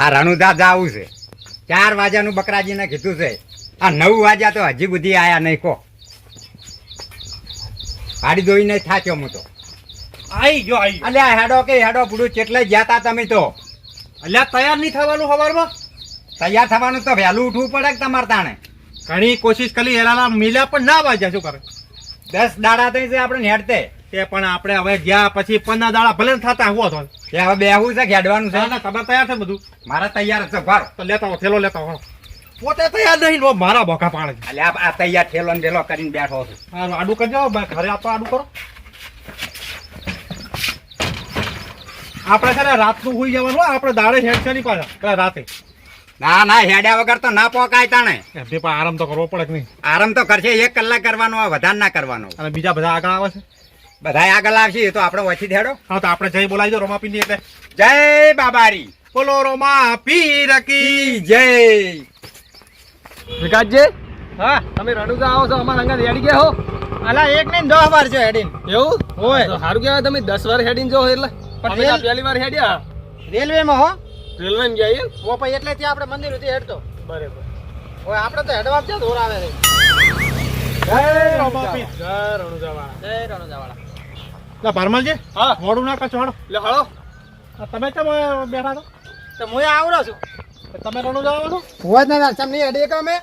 આ રણુદાદા જાવું છે. ચાર વાગ્યાનું બકરાજીને કીધું છે આ નવ વાગ્યા તો હજી બુધી આયા નહીં કો હાડી દોઈને થાક્યો હું તો આઈ જો આઈ અલ્યા હેડો કે હેડો પૂરું ચેટલે જ્યાતા તમે તો? અલ્યા તૈયાર નહીં થવાનું સવારમાં તૈયાર થવાનું તો વહેલું ઉઠવું પડે કે તમારે તાણે? ઘણી કોશિશ કરી હેરાના મિલ્યા પણ ના વાજ્યા શું કરે? દસ દાડા થઈ છે આપણે હેડતે તે પણ આપણે હવે ગયા પછી પંદર દાડા ભલે થતા હું તો હવે હવે બેહવું છે ખેડવાનું છે? તમે તૈયાર છે બધું. મારે તૈયાર છે ભાર. તો લેતા આવો થેલો લેતા હો પોતે તૈયાર નહીં મારા બોકા પાડે એટલે આ તૈયાર થેલો ને ઠેલો કરીને બેઠો છું. સારું આડું કરજો બા, ઘરે આપો આડું કરો. આપણે છે ને રાતનું હોઈ જવાનું હો, આપણે દાડે હેડ છે નહીં પાછા રાતે. ના ના હેડ્યા વગર તો ના પોકાય તાણે. પણ આરામ તો કરવો પડે કે નહીં? આરામ તો કરશે એક કલાક કરવાનો વધારે ના કરવાનો. અને બીજા બધા આગળ આવે છે? બધા આગળ આવશે એ તો આપણે ઓછી હેડો. હા તો આપણે જઈ બોલાવી દો રોમાપીની એટલે. જય બાબારી. બોલો રોમા પીર કી જય. વિકાસજી હા? તમે રણુજા આવો છો અમારા અંગત હેડી ગયા હો. અલા એક ને દસ વાર છે હેડીન. એવું? હોય. તો સારું કહેવાય તમે દસ વાર હેડીન જો એટલે. પણ પહેલી વાર હેડ્યા. રેલવે માં હો. રેલવે ને ગયા ઓ પછી એટલે ત્યાં આપણે મંદિર સુધી હેડતો. બરાબર. ઓય આપણે તો હેડવા જ દોર આવે રે જય રોમાપીર જય રણુજા વાળા જય રણુજા વાળા લા પરમલજી હા. મોડું ના કચો હાડો લે હાડો તમે કેમ બેઠા છો? તો હું આવરો છું. તમે રણુ જવાનો હોય જ ના તમને હેડી કે અમે?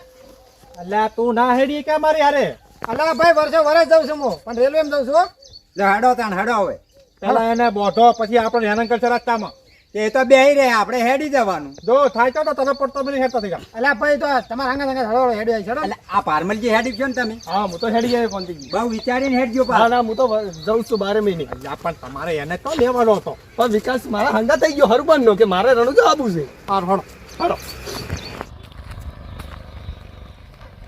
અલ્યા તું ના હેડી કે મારી હારે? અલા ભાઈ વર્ષે વર્ષ જાઉં છું હું પણ રેલવે માં જાઉં છું હો. જો હેડો તાણ હાડો હવે. પેલા એને બોધો પછી આપણે હેરાન કરશે રસ્તામાં એ તો બે રે આપણે હેડી જવાનું. જો થાય તો તમે પડતો બની હેડતો થઈ એટલે ભાઈ તો તમારા આંગા આંગા હળો હેડી આવી છે એટલે આ પારમલજી હેડી છો ને તમે? હા હું તો હેડી જાય કોંતી બહુ વિચારીને હેડજો ના પા ના હું તો જઉં છું બારે મહિને. આ પણ તમારે એને તો લેવાનો હતો. પણ વિકાસ મારા હંગા થઈ ગયો હરબાન નો કે મારે જો આવવું છે. હાર હળો હળો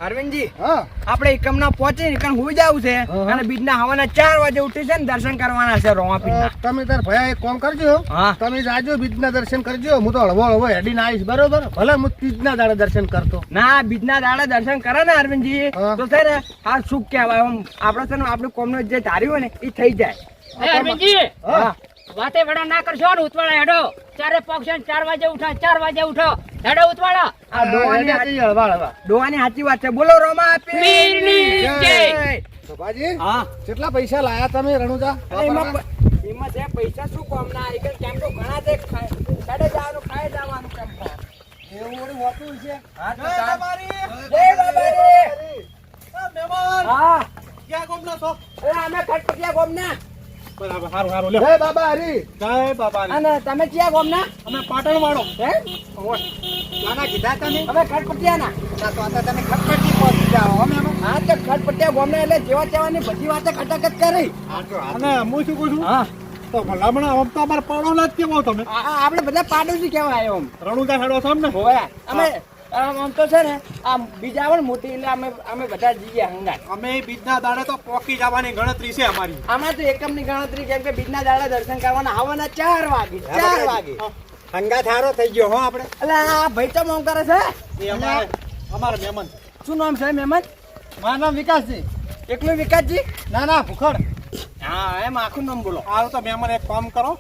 અરવિંદજી આપણે એકમના પહોંચે એકમ હોઈ જવું છે અને બીજના હવાના ચાર વાગે ઉઠી છે ને દર્શન કરવાના છે તમે તાર ભાઈ એક કામ કરજો. તમે જાજો બીજના દર્શન કરજો. હું તો હળવો હળવો હેડીને આવીશ બરોબર? ભલે હું તીજના દાડે દર્શન કરતો. ના બીજના દાડે દર્શન કરે ને અરવિંદજી. તો છે ને આ સુખ કહેવાય? આમ આપણે છે ને આપણું કોમનો જે ધાર્યું હોય ને એ થઈ જાય. અરવિંદજી વાતે વડા ના કરશો ને ઉતવાળા હેડો. ચારે પક્ષ ચાર વાગે ઉઠા ચાર વાગે ઉઠો. હેડો ઉતવાળા આ ડોવાની હેડી હળવા હળવા ડોવાની સાચી વાત છે. બોલો રોમા પીરની જય. બાબાજી હા. કેટલા પૈસા લાયા તમે રણુજા? એમાં પૈસા શું કોમ ના એક કેમ તો ઘણા છે ખાડે જવાનું ખાઈ જવાનું કેમ એવું હોતું છે હા તો ચાલ. જય બાબાજી. હા. ક્યાં ગોમના છો? અમે ખટપટિયા ગોમના. બરાબર હારું હારું લે જય બાબા હરી જય બાબા અને તમે ક્યાં ગોમના? અમે પાટણ વાળો હે નાના કીધા તમે? અમે ખટપટિયાના ના તો આ તમે ખટપટી પહોંચી જાઓ અમે. હા તો ખટપટિયા ગોમના એટલે જેવા તેવાની બધી વાતે ખટાખટ કરી. અને હું શું કહું છું? હા. તો ભલામણ આમ તો અમારે પાડોલા જ કેવો તમે. આપણે બધા પાડોશી કેવાય એમ. રણુદા હેડો છો ને હોયા અમે આમ આમ તો છે ને આમ બીજા આવે ને મોટી એટલે અમે અમે બધા જઈએ હંગાત. અમે બીજના દાડે તો પોકી જવાની ગણતરી છે અમારી. આમાં તો એકમની ગણતરી કેમ કે બીજના દાડે દર્શન કરવાના આવવાના ચાર વાગે ચાર વાગે. હંગા થારો થઈ ગયો હો આપણે. એટલે આ ભાઈ તો મોમ કરે છે? એ અમારે અમારા મહેમાન. શું નામ છે મહેમાન? મારું નામ વિકાસજી. એકલું વિકાસજી? ના ના ભૂખડ. હા એમ આખું નામ બોલો. હારું તો મહેમાન એક કામ કરો.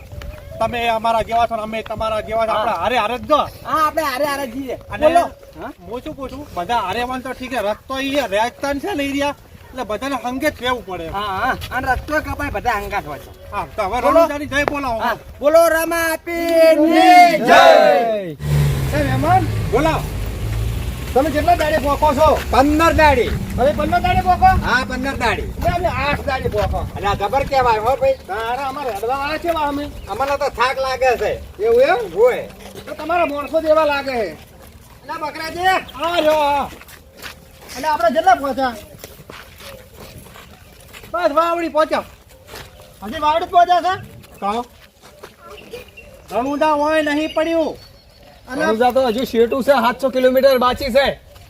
તમે અમારા જેવા છો ને અમે તમારા જેવા છો. આપણે હારે હારે જ હા આપણે હારે હારે જઈએ અને બોલો. હા? શું પૂછું? બધા હારે વાન તો ઠીક છે રસ્તો એ રાજસ્થાન છે ને એરિયા એટલે બધાને હંગે જ રહેવું પડે. હા હા. અને રસ્તો કપાય બધા હંગા હોય છે. હા તો હવે બોલો. જય બોલાવો. બોલો રમા આપી જય. એ મહેમાન. બોલાવો. તમે કેટલા દાડે પોકો છો? પંદર દાડી. હવે પંદર દાડે પોકો હા પંદર દાડી. અમે આઠ દાડે પોકો અને આ જબર કેવાય હો ભાઈ. તારા અમારે હેડવા વાળા છે અમે? અમારે તો થાક લાગે છે. એવું એમ? હોય. તો તમારા માણસો જેવા લાગે છે. એટલે છે હા જો અને આપણે જેટલા પહોંચ્યા? બસ વાવડી પહોંચ્યા. હજી વાવડી પહોંચ્યા છે? તો? રણુજા હોય નહીં પડ્યું. અને રણુજા તો હજુ શેટું છે સાતસો કિલોમીટર બાકી છે.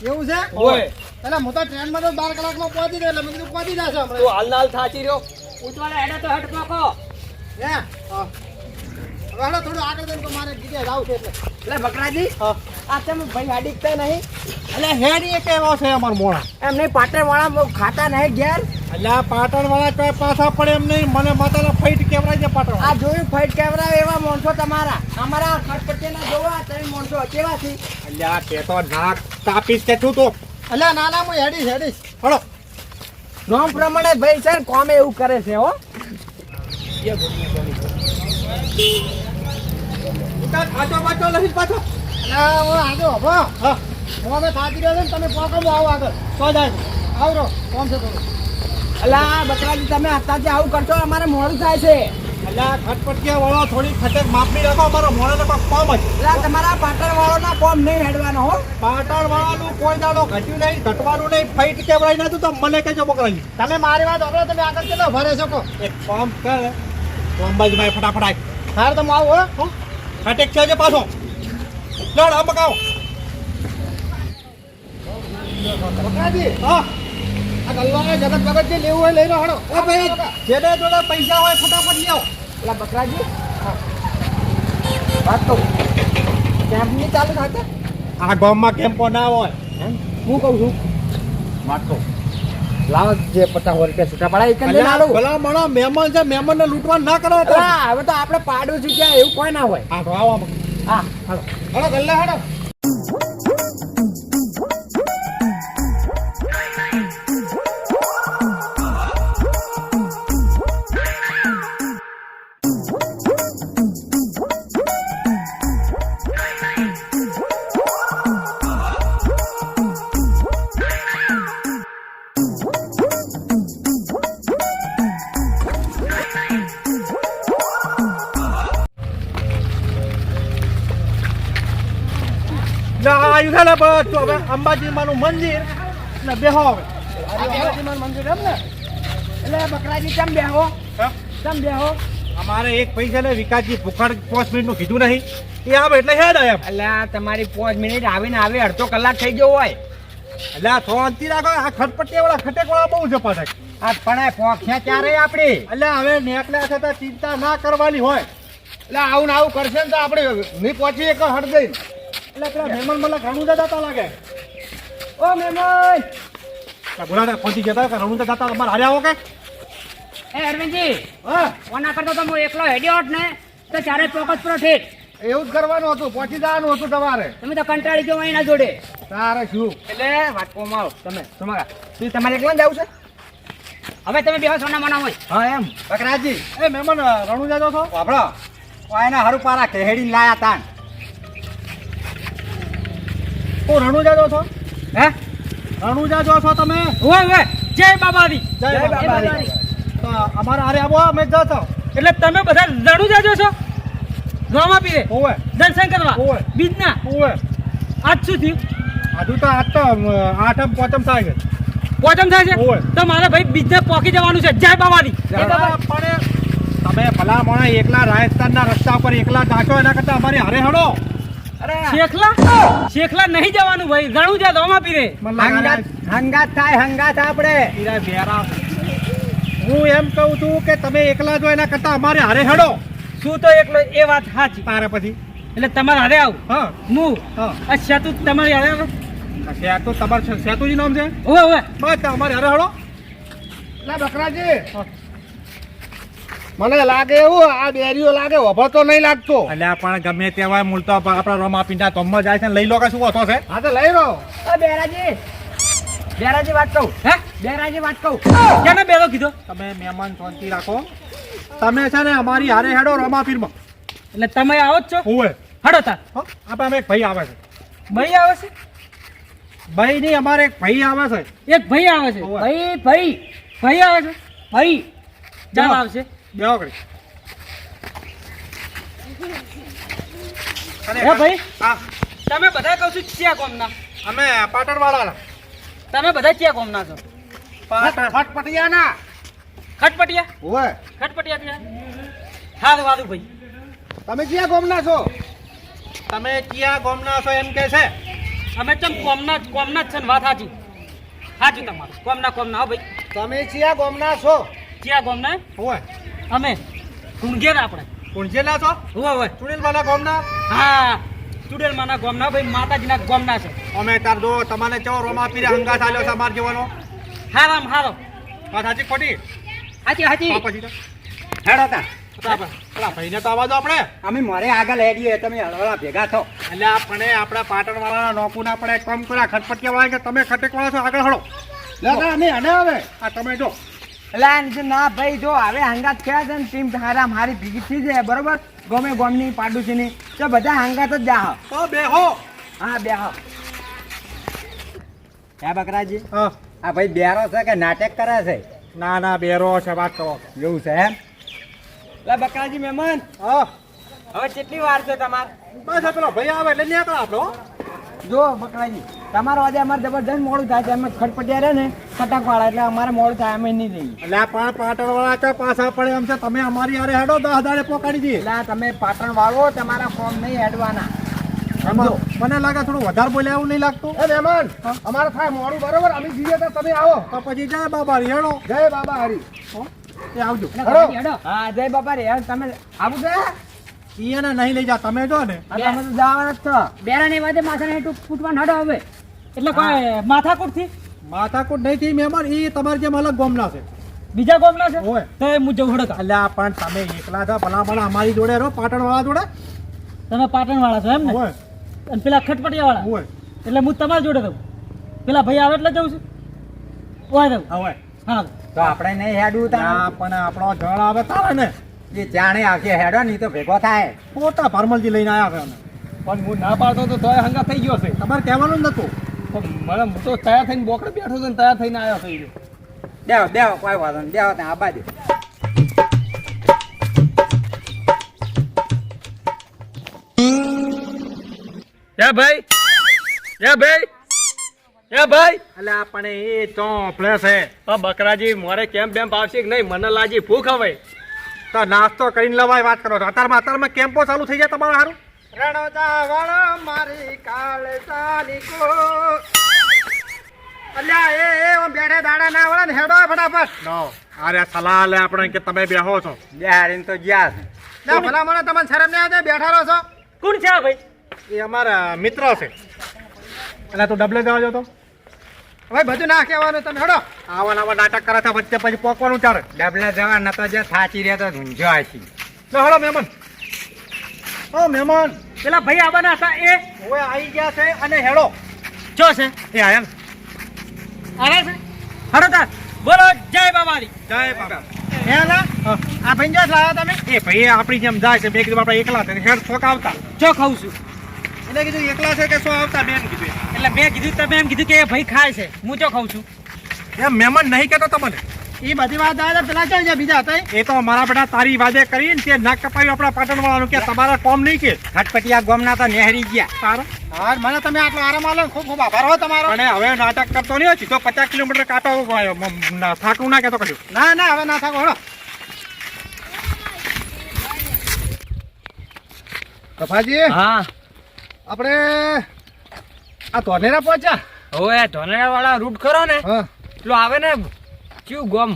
એવું છે? હોય. એટલે હું તો ટ્રેનમાં તો બાર કલાકમાં પહોંચી ગયો એટલે મેં કીધું પહોંચી જશે તું હમણાં હાલ હાલ થાચી રહ્યો. ઉતવાળા હેડે તો હટ પાકો. હે? હા. હવે થોડું આગળ જઈને તો મારે બીજે જાવ છે એટલે. એટલે બકરાજી. આ તમે ભાઈ હાડીકતા નહીં. એટલે હેડી એક એવો છે અમાર મોણા? નહીં પાટણ વાળા ખાતા નહીં ઘેર. એટલે આ પાટણ વાળા કઈ પાછા પડે એમ નહીં. મને માતાના ફાઈટ કેમેરા છે પાટણ આ જોયું ફાઈટ કેમેરા એવા માણસો તમારા? અમારા ખટપટીના જોવા તમે માણસો કેવા છે? એટલે આ તે તો નાક તાપીશ કે છું. તો એટલે ના ના હું હેડીશ હેડીશ. હળો. નોમ પ્રમાણે ભાઈ ને કોમે એવું કરે છે હો. પાછો પાછો લઈ પાછો. અલ્યા હું આગળ હો હા. હું. અમે થાકી રહ્યો ને તમે પોકો આવો આગળ. તો જાય આવરો કોમ છે થોડું અલા બકરાજી તમે અત્યારે આવું કરશો અમારે મોડું થાય છે. આ ખટપટિયા વાળો થોડી ખટેક માપી રાખો અમારો મોણે તો કોમ જ. એટલે તમારા પાટણ વાળો ના કોમ નહીં હેડવાનો હો. પાટણ વાળાનું કોઈ દાડો ઘટ્યું નહીં ઘટવાનું નહીં ફાઈટ કેવરાય નતું તો મને કહેજો બકરાજી. તમે મારી વાત સાંભળો તમે આગળ કેટલો ભરે શકો એક કામ કર. તો અંબાજીભાઈ ફટાફટ હાર તમે આવો હો. ખટેક છે જે પાછો. લડ આ બકરાજી હા. આ ગલ્લાને જગત ભગત જે લેવું હોય લઈ લો હડો ઓ ભાઈ જેને જોડે પૈસા હોય ફટાફટ આવો. એટલે બકરાજી. વાત કહું કેમ્પની ચાલુ થશે આ ગામમાં કેમ્પો ના હોય. હું કહું છું. વાત કહું લાવો જે પચાસ રૂપિયા છૂટા પડાય એક લઈને આલું. ભલા મણા મહેમાન છે મહેમાનને લૂંટવા ના કરો હવે તો આપણે પાડું છે એવું કોઈ ના હોય આ તો આવો. હા હાલો. ગલ્લા હળો બધું હવે અંબાજી મંદિર ને બેહો. હવે આ મંદિર એમ ને? એટલે બકરાજી કેમ બેહો? કેમ બેહો? અમારે એક પૈસા ને વિકાસજી ભૂખાડ પાંચ મિનિટનું કીધું નહીં. એ આવે એટલે હેડ આવે એટલે તમારી પાંચ મિનિટ આવીને આવે અડધો કલાક થઈ ગયો હોય. એટલે આ શાંતિ રાખો આ ખટપટી વાળા ખટેક વાળા બહુ પાછા આ પણ પોખ્યા ક્યારે આપણી એટલે હવે નેકળ્યા છે તો ચિંતા ના કરવાની હોય. એટલે આવું ને આવું કરશે ને તો આપણે નહીં પહોંચી એક હટ દઈ એટલે પેલા મહેમાન મને ઘણું જતા લાગે. ઓ મહેમાન! બોલા પહોંચી જતા કે રણું જતા તમારે હારે આવો કે એ અરવિંદજી હા? ઓના કરતો તો હું એકલો હેડ્યો હોત ને તો ચારે પોકસ પર એવું જ કરવાનું હતું પહોંચી જવાનું હતું તમારે તમે તો કંટાળી ગયો એના જોડે. તારે શું? એટલે વાટકોમાં આવો તમે તમારા. શું તમારે એકલા જ જવું છે? હવે તમે બેહો સોના મના હોય. હા એમ. બકરાજી. એ મહેમાન રણું જાજો છો? વાપરો. એના હારું પારા કેહેડી લાયા તાન. હું રણુજા જો છો? હે? રણુજા જો છો તમે? ઓય ઓય જય બાબાજી. જય બાબારી. તો અમારા હારે આવો અમે જ જાતો એટલે તમે બધા રણુજા જો છો? ગામા પીરે ઓય દર્શન કરવા. ઓય બીજના. ઓવે. આજ શું થયું? આજુ તો આજ તો આઠમ પોચમ થાય છે. પોચમ થાય છે. તો મારે ભાઈ બીજને પોકી જવાનું છે. જય બાબાજી. અરે, પણ તમે ભલા મોણા એકલા રાજસ્થાનના રસ્તા પર એકલા ઢાંકો એના કરતા અમારી હારે હડો. શેખલા? શેખલા નહીં જવાનું ભાઈ. ઘણું છે ગોમાં પીરે હંગાત થાય હંગાત આપણે ઈરા બેરા. હું એમ કહું છું કે તમે એકલા જો એના કરતા અમારે હારે હડો. શું તો એકલો? એ વાત સાચી. તારે પછી. એટલે તમારે હારે આવું. હા. હું? હા. સેતુ તમારી હારે આવો. સેતુ તમારે સેતુજી નામ છે? ઓવે ઓવે. બસ તમારે અમારે હારે હડો. એટલે બકરાજી. મને લાગે એવું આ બેરીઓ લાગે વભો તો નહીં લાગતો. એટલે પણ ગમે તેવા મૂળ તો આપણા રમા પીંડા તમ જાય છે લઈ લો કે શું હતો છે? હા તો લઈ લો. બેરાજી. બેરાજી વાત કહું. હે? બેરાજી વાત કહું. કેને બેરો કીધો? તમે મહેમાન શાંતિ રાખો. તમે છે ને અમારી હારે હેડો રમા પીરમાં. એટલે તમે આવો જ છો? હોવે હેડો તાર. આપણે અમે એક ભાઈ આવે છે. ભાઈ આવે છે? ભાઈ નહીં અમારે એક ભાઈ આવે છે. એક ભાઈ આવે છે. ભાઈ ભાઈ. ભાઈ આવે છે? ભાઈ જવા આવશે. બેહો. હે ભાઈ? હા. તમે બધા કહો છો ક્યાં કોમના અમે પાટણ વાળા તમે બધા ક્યાં કોમના છો? ફટફટિયાના ખટપટિયા? ઓય ખટપટિયા ત્યાં હારું હારું ભાઈ. તમે ક્યાં ગોમના છો? તમે ક્યાં ગોમના છો એમ કે છે? અમે ચમ કોમના કોમના જ છે ને વાત સાચી. સાચી તમારું. કોમના કોમના હો ભાઈ. તમે ક્યાં ગોમના છો? ક્યાં કોમના હોય અમે. કુણગેર આપણે. કુંજેલા છો? હોય હોય માના ગોમના? હા ચુડેલ માના ગોમના ભાઈ માતાજીના ગોમના છે. અમે તાર જો તમને ચો રોમા પીરે હંગા ચાલ્યો છે અમાર જેવાનો હારામ હારો. વાત સાચી ખોટી? હાચી હાચી. પછી તો. હેડો તા. ભાઈને તો આવા દો આપણે. અમે મારે આગળ હેડીએ તમે હળવળા ભેગા થો. એટલે આપણે આપણા પાટણ વાળાના નોકું ના પડે કમ કર્યા ખટપટિયા વાળા કે તમે ખટેક વાળા છો આગળ હળો. અમે હડે હવે. આ તમે જો. એટલે ના ભાઈ જો હવે હંગાત થયા છે ને ટીમ હારા મારી ભીગી થઈ જાય બરોબર? ગમે ગોમની પાડોશીની. તો બધા હંગાત જ જા તો બે હો હા બે હા બકરાજી? હા. આ ભાઈ બેરો છે કે નાટક કરે છે? ના ના બેરો છે વાત કરો. એવું છે એમ? એટલે બકરાજી મહેમાન. હા. હવે કેટલી વાર છે તમારે? બસ પેલો ભાઈ આવે એટલે નીકળો આપણો જો બકરાજી તમારો આજે અમારે જબરજસ્ત મોડું થાય છે. અમે ખટપટિયા રહે ને કટક વાળા એટલે અમારે મોડું થાય અમે નહીં જઈએ. એટલે આ પણ પાટણ વાળા કે પાછા પડે એમ છે. તમે અમારી અરે હેડો દસ હજારે પોકાડી દઈએ. એટલે તમે પાટણ વાળો તમારા ફોર્મ નહીં હેડવાના. મને લાગે થોડું વધારે બોલે એવું નહીં લાગતું. એ મહેમાન અમારે થાય મોડું બરોબર? અમે જઈએ તો તમે આવો. તો પછી જય બાબા હેડો જય બાબા હરી. એ આવજો. હેડો. હા જય બાબા રે. તમે આવું છે? એને નહીં લઈ જા તમે જો ને. આ તમે તો જવાના જ છો. બેરાની વાદે માથાને હેઠું ફૂટવા નડો હવે. એટલે કોઈ માથાકૂટથી માથાકૂટ નહીં થી મહેમાન એ તમારે જેમ અલગ ગોમના છે. બીજા ગોમના છે? હોય તો હું જવું હડક. એટલે આ પણ તમે એકલા છો ભલા ભલા અમારી જોડે રહો પાટણ વાળા જોડે. તમે પાટણ વાળા છો એમ ને? હોય અને પેલા ખટપટિયા વાળા હોય એટલે હું તમારી જોડે રહું. પેલા ભાઈ આવે એટલે જઉં છું. ઓય દઉં ઓય. હા. તો આપણે નહીં હેડું તા પણ આપણો જળ આવે તારે ને. એ જાણે આવશે હેડો નહીં તો ભેગો થાય. પોતા ફાર્મલજી લઈને આવ્યા છે પણ હું ના પાડતો તો તોય હંગા થઈ ગયો છે. તમારે કહેવાનું જ નતું પણ મને હું તો તૈયાર થઈને બોકડે બેઠો છે ને તૈયાર થઈને આવ્યો થઈ ગયો દેવો દેવો કોઈ વાંધો નહીં. દેવો ત્યાં આબા દે હે ભાઈ હે ભાઈ હે ભાઈ. એટલે આપણે એ છે. આ બકરાજી મોરે કેમ બેમ આવશે કે નહીં? મને લાજી ભૂખ હવે. તો નાસ્તો કરીને લવાય વાત કરો છો. અત્યારમાં અત્યારમાં કેમ્પો ચાલુ થઈ જાય તમારું સારું રણોજા વાળા મારી કાળસાની કો અલ્યા એ એ બેઠે દાડા ના વળે ને હેડો ફટાફટ. નો અરે સલાહ લે આપણે કે તમે બેહો છો. બિહારીને તો ગયા છે. ના ભલા મને તમને શરમ નહીં બેઠા રહો છો. કોણ છે ભાઈ? એ અમારા મિત્ર છે. એટલે તું ડબલે જવા જતો તો? હવે બધું ના કહેવાનું તમે હેડો. આવા નવા નાટક કરે છે વચ્ચે પછી પોકવાનું ચાલે. ડબલા જવા નતો જે થાચી રહ્યા તો ધૂંઝો આછી તો હળો મહેમાન. ઓ મહેમાન. પેલા ભાઈ આવવાના હતા એ હવે આવી ગયા છે અને હેડો. જો છે. એ આયા ને. આવે છે. હડો તાર. બોલો જય બાબારી જય બાબા. હેલા આ ભાઈ જો લાવ્યા તમે? એ ભાઈ આપણી જેમ જાય છે બે કીધું આપણે એકલા છે હેડ થોક આવતા જો ખાઉં છું. એટલે કીધું એકલા છે કે શું આવતા બેન કીધું એટલે મેં કીધું તમે એમ કીધું કે એ ભાઈ ખાય છે. હું જો ખાઉં છું. એમ મહેમાન નહીં કહેતો તમને? એ બધી વાત દાદા પેલા ક્યાં ગયા બીજા હતા એ તો મારા બેટા તારી વાદે કરીને તે નાક કપાયું આપણા પાટણ વાળાનું કે તમારા કોમ નહીં કે? ખટપટિયા ગોમના તો નેહરી ગયા. સારું હા મને તમે આટલો આરામ આલો ખૂબ ખૂબ આભાર હો તમારો. અને હવે નાટક કરતો નહીં હોય સીધો પચાસ કિલોમીટર કાપા થાકું ના કહેતો કશું. ના ના હવે ના થાકો હળો. કફાજી હા. આપણે આ ધોનેરા પહોંચ્યા. હવે ધોનેરા વાળા રૂટ ખરો ને પેલો આવે ને ક્યુ ગોમ?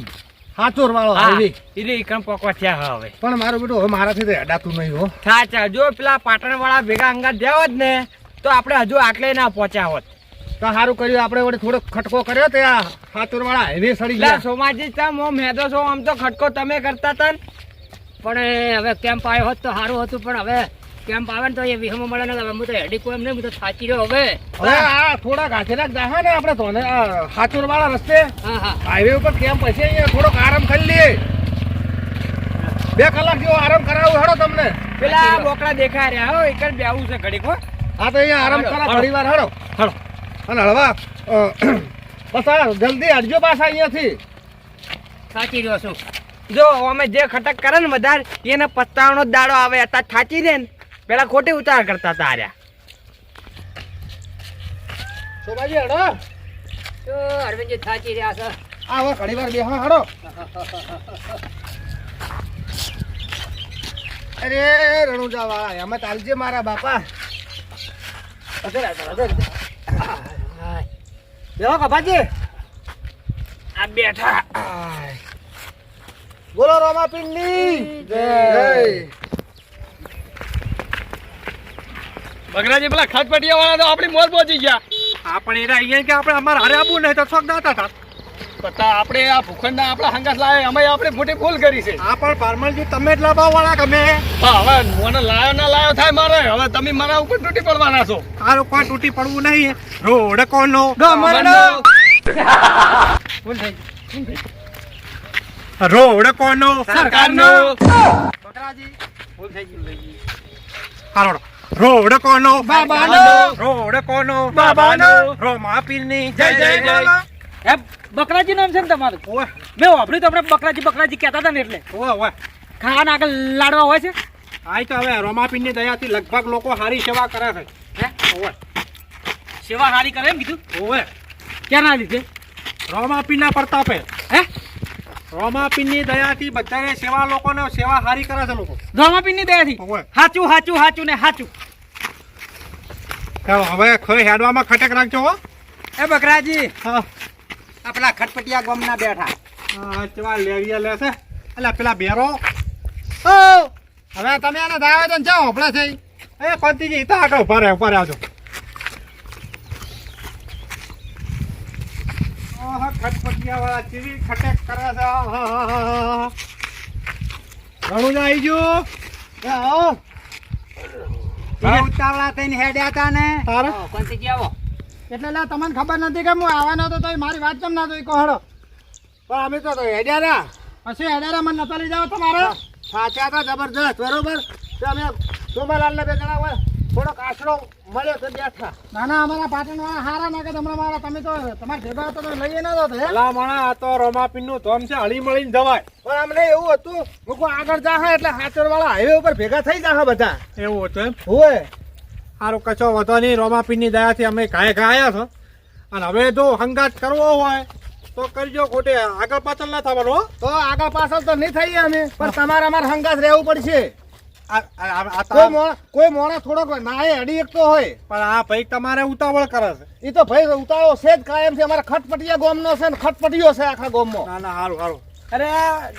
હાચોર વાળો હાઈવે. એટલે ઈકણ પકવા થયા હવે. પણ મારું બેટું હવે મારાથી તો હેડાતું નહીં હો. સાચા જો પેલા પાટણ વાળા ભેગા અંગાત ગયા હોત ને તો આપણે હજુ આટલે ના પહોંચ્યા હોત. તો સારું કર્યું આપણે વડે થોડો ખટકો કર્યો તે આ હાચોર વાળા હાઈવે સડી ગયા. સોમાજી તમ હું મેદો છો આમ તો ખટકો તમે કરતા હતા ને. પણ હવે કેમ્પ આવ્યો હોત તો સારું હતું પણ હવે કેમ્પ આવે ને તો એ વિહમો મળે ને હું તો હેડી કોઈ એમ નહીં હું તો થાચી રહ્યો હવે. હવે આ થોડા ગાંઠેલા ને આપણે તો હાચોર વાળા રસ્તે. હા હા. હાઈવે ઉપર કેમ પછી અહીંયા થોડોક આરામ કરી લઈએ. બે કલાક જેવો આરામ કરાવું હેડો તમને. પેલા બોકડા દેખાય રહ્યા હો એક જ બેવું છે ઘડીક હો. હા તો અહીંયા આરામ કરા. થોડી વાર હેડો. હેડો. અને હળવા બસ આ જલ્દી હટજો પાછા અહીંયાથી. થાચી રહ્યો છું. જો અમે જે ખટક કરે ને વધારે એને પત્તાનો દાડો આવે અત્યારે થાચી દે ને. પેલા ખોટી ઉતાર કરતા હતા આર્યા. શોભાજી હડો. તો અરવિંદજી થાચી રહ્યા છે. આ ઘણી વાર બેહો હેડો. અરે રણુજા વાળા એમાં ચાલજે મારા બાપા. બેહો કપાજી. આ બેઠા. બોલો રોમા પિંડી જય. બગરાજી પેલા ખટપટિયા વાળા તો આપણી મોર પહોંચી ગયા. હા પણ એના અહીંયા કે આપણે અમારે હારે આપવું નહીં તો શોખ દાતા હતા પતા આપણે આ ભૂખંડના આપણા હંગાસ લાવે અમે આપણે મોટી ભૂલ કરી છે. હા પણ પરમલજી તમે જ લાવવા વાળા ગમે. હા હવે મને લાયો ના લાયો થાય મારે. હવે તમે મારા ઉપર તૂટી પડવાના છો. તારો કોઈ તૂટી પડવું નહીં. રોડ કોનો? રોડ કોનો? સરકારનો. હાલો રોડ કોનો બાબાનો. રોડ કોનો બાબાનો. રોમા પીરની જય જય જય. એ બકરાજી નામ છે ને તમારું? ઓવે. મેં વાપર્યું તો આપણે બકરાજી બકરાજી કહેતા હતા ને એટલે. ઓવે ઓવે. ખાવાના આગળ લાડવા હોય છે? આય તો હવે રોમાપીરની દયાથી લગભગ લોકો સારી સેવા કરે છે. હે? ઓવે. સેવા સારી કરે એમ કીધું? ઓવે. ક્યાંના લીધે? રોમાપીરના પ્રતાપે. હે? રોમાપીરની દયાથી બધાને સેવા લોકોને સેવા સારી કરે છે લોકો. ધોમાપીનની દયાથી? સાચું સાચું હાચું હાચું ને હાચું. ચાલો હવે ખરી હેડવામાં ખટેક રાખજો હો. એ બકરાજી હા. પેલા ખટપટિયા ગામના બેઠા. હા ચવા લેવીએ લેશે એટલે પેલા બેરો. ઓ! હવે તમે આને દાવે તો જાઓ હોપડા થઈ એ પતિજી તો આગળ ઊભા રહે ઊભા રહે આવજો ખટપટિયા વાળા ચીવી ખટેક કરે છે. ઘણું જ આવી ગયું? આવો. બહુ ઉતાવળા થઈને હેડ્યા હતા ને. તારે? એટલે લા તમને ખબર નથી કે હું આવવાનો હતો તો મારી વાત કેમ ના જોઈ? કહો પણ અમે તો તો હેડ્યા ના પછી હેડારા મને નતા લઈ જાવ તમારે? સાચા તો જબરજસ્ત બરોબર? તો અમે સોમાલાલ ને બે જણા હોય થોડોક આશરો મળ્યો તો બેઠા. ના ના અમારા પાટણ વાળા હારા ના કે તમને મારા તમે તો તમારા ભેગા હતો તો લઈએ ના તો માણા આ તો રોમાપીનનું ધોમ છે હળી મળીને જવાય. પણ અમને એવું હતું મૂકો આગળ જાહે એટલે હાચર વાળા હાઈવે ઉપર ભેગા થઈ જાહે બધા. એવું હતું એમ? હોય સારું કશો વધો નહીં રોમાપીનની દયાથી અમે ગાય આવ્યા છો. અને હવે જો હંગાત કરવો હોય તો કરજો ખોટે આગળ પાછળ ના થવાનું હો. તો આગળ પાછળ તો નહીં થઈએ અમે પણ તમારે અમારે હંગાત રહેવું પડશે. કોઈ મોણ થોડોક નાય અડી એક તો હોય. પણ આ ભાઈ તમારે ઉતાવળ કરે છે. એ તો ભાઈ ઉતાળો છે જ કાયમ છે. અમારા ખટપટિયા ગોમનો છે ને ખટપટીયો છે આખા ગામમાં. ના ના સારું સારું અરે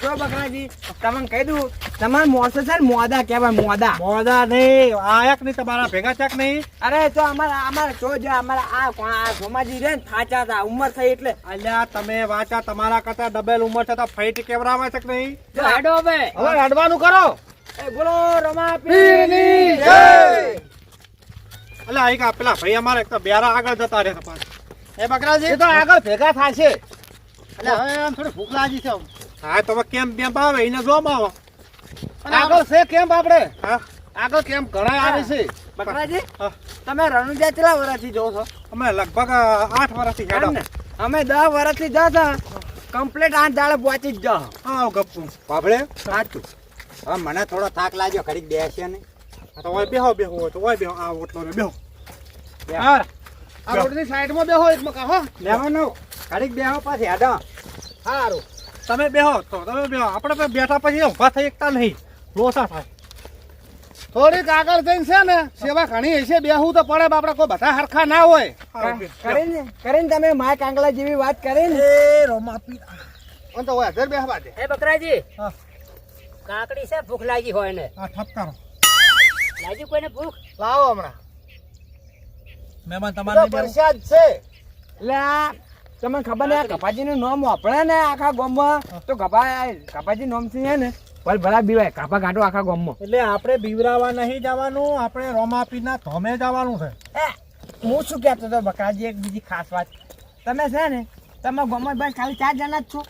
જો બકરાજી તમને કહી દઉં તમારા મોસે છે ને મોદા કહેવાય મોદા. મોદા નહીં આયક નહીં તમારા ભેગા ચેક નહીં? અરે તો અમારા અમારા જો જો અમારા આ કોણ આ ગોમાજી રે ને થાચા હતા ઉંમર થઈ એટલે. અલ્યા તમે વાંચા તમારા કરતા ડબલ ઉંમર છે તો ફાઈટ કેવરાવે છે કે નહીં? હેડો હવે. હવે કરો. બોલો રમા પીરની જય. એટલે આ પેલા ભાઈ અમારે એક તો બેરા આગળ જતા રહે પાછા. એ બકરાજી. એ તો આગળ ભેગા થશે એટલે હવે આમ થોડી ભૂખ લાગી છે હા તમે કેમ બેમ આવે એને જોવામાં આવો અને આગળ છે કેમ આપણે હા. આગળ કેમ ઘણા આવે છે? બકરાજી હા. તમે રણુજા કેટલા વર્ષથી જો છો? અમે લગભગ આઠ વર્ષથી હેડો ને? અમે દસ વર્ષથી જો કમ્પ્લીટ આઠ દાડે પહોંચી જ જાઓ. હા ગપ્પુ. સાચું. હવે મને થોડો થાક લાગ્યો ઘડીક બેસે ને. તો ઓય બેહો બેહો હોય તો ઓય બેહો આ ઓટલો ને બેહો. હા આ રોડની સાઈડમાં બેહો એક મકા હો. બેહો નો ઘડીક બેહો પાછી હેડો. સારું તમે બેહો તો તમે બેહો. આપણે તો બેઠા પછી ઊભા થઈ એકતા નહીં. લોસા થાય. થોડીક આગળ જઈને છે ને સેવા ઘણી હશે બેહું તો પડે બાપડે કોઈ બધા હરખા ના હોય. કરીને કરીને તમે માય કાંગલા જેવી વાત કરીને. એ રોમાપી. અને તો હજાર બેહવા દે. એ બકરાજી. હા. કાકડી છે ભૂખ લાગી હોય ને. આ ઠપકારો. લાગી કોઈને ભૂખ? લાવો હમણાં. મહેમાન તમારે પ્રસાદ છે. એટલે આ તમને ખબર ને કપાજી નું નામ વાપરે ને આખા ગામમાં? તો કપા કપાજી નામથી ને ભલે ભલા બીવાય કાપા કાઢો આખા ગામમાં. એટલે આપણે બીવરાવા નહીં જવાનું આપણે રોમાપીના ધોમે જવાનું છે. એ, હું શું કહેતો હતો બકાજી એક બીજી ખાસ વાત. તમે છે ને તમે ગામમાં બસ ખાલી ચાર જણા જ છો.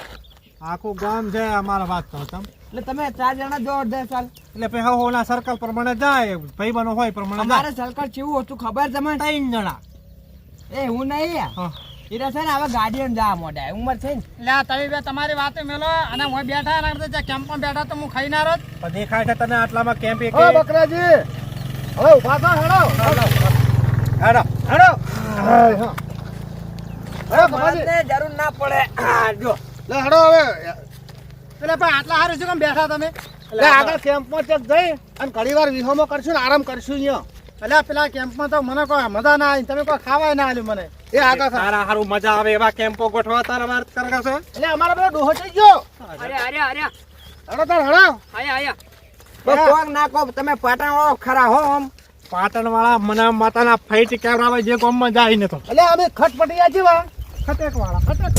આખું ગામ છે અમારા વાત તો તમ એટલે તમે ચાર જણા જો અડધા સાલ એટલે પછી હવે ઓલા સર્કલ પ્રમાણે જાય ભાઈ બનો હોય પ્રમાણે અમારે સર્કલ કેવું હતું ખબર તમે ત્રણ જણા. એ હું નહીં. હા. છે ને હવે ગાડીઓ જા મોઢા ઉંમર છે ને. તમે બે તમારી વાતે મેલો. અને હું બેઠા એના કરતા કેમ્પમાં બેઠા તો હું ખાઈ ના રત દેખાય છે તને આટલામાં કેમ્પ એક બકરાજી! હવે ઊભા થો હેડો. હેડો. હેડો. હા. હેડો જરૂર ના પડે. જો લે હેડો હવે. એટલે પણ આટલા હારે શું કેમ બેઠા તમે? એટલે આગળ કેમ્પમાં ચેક જઈ અને ઘણી વાર વિહોમાં કરશું ને આરામ કરશું અહીંયા. એટલે પેલા કેમ્પમાં તો મને કોઈ મજા ના આવી. તમે કોઈ ખાવાય ના આવ્યું મને. એ આગળ સારા તારા હારું મજા આવે એવા કેમ્પો ગોઠવા તારા વાત કરે છે? એટલે અમારા પેલો ડોહો થઈ ગયો. અરે અરે અરે. હડો તાર હડો. આયા આયા. તો કોક ના કોક તમે પાટણ વાળો ખરા હો આમ. પાટણ વાળા મને માતાના ફાઈટ આવે જે ગામમાં જાય ને તો. એટલે અમે ખટપટિયા જેવા. ખટેક વાળા ખટેક.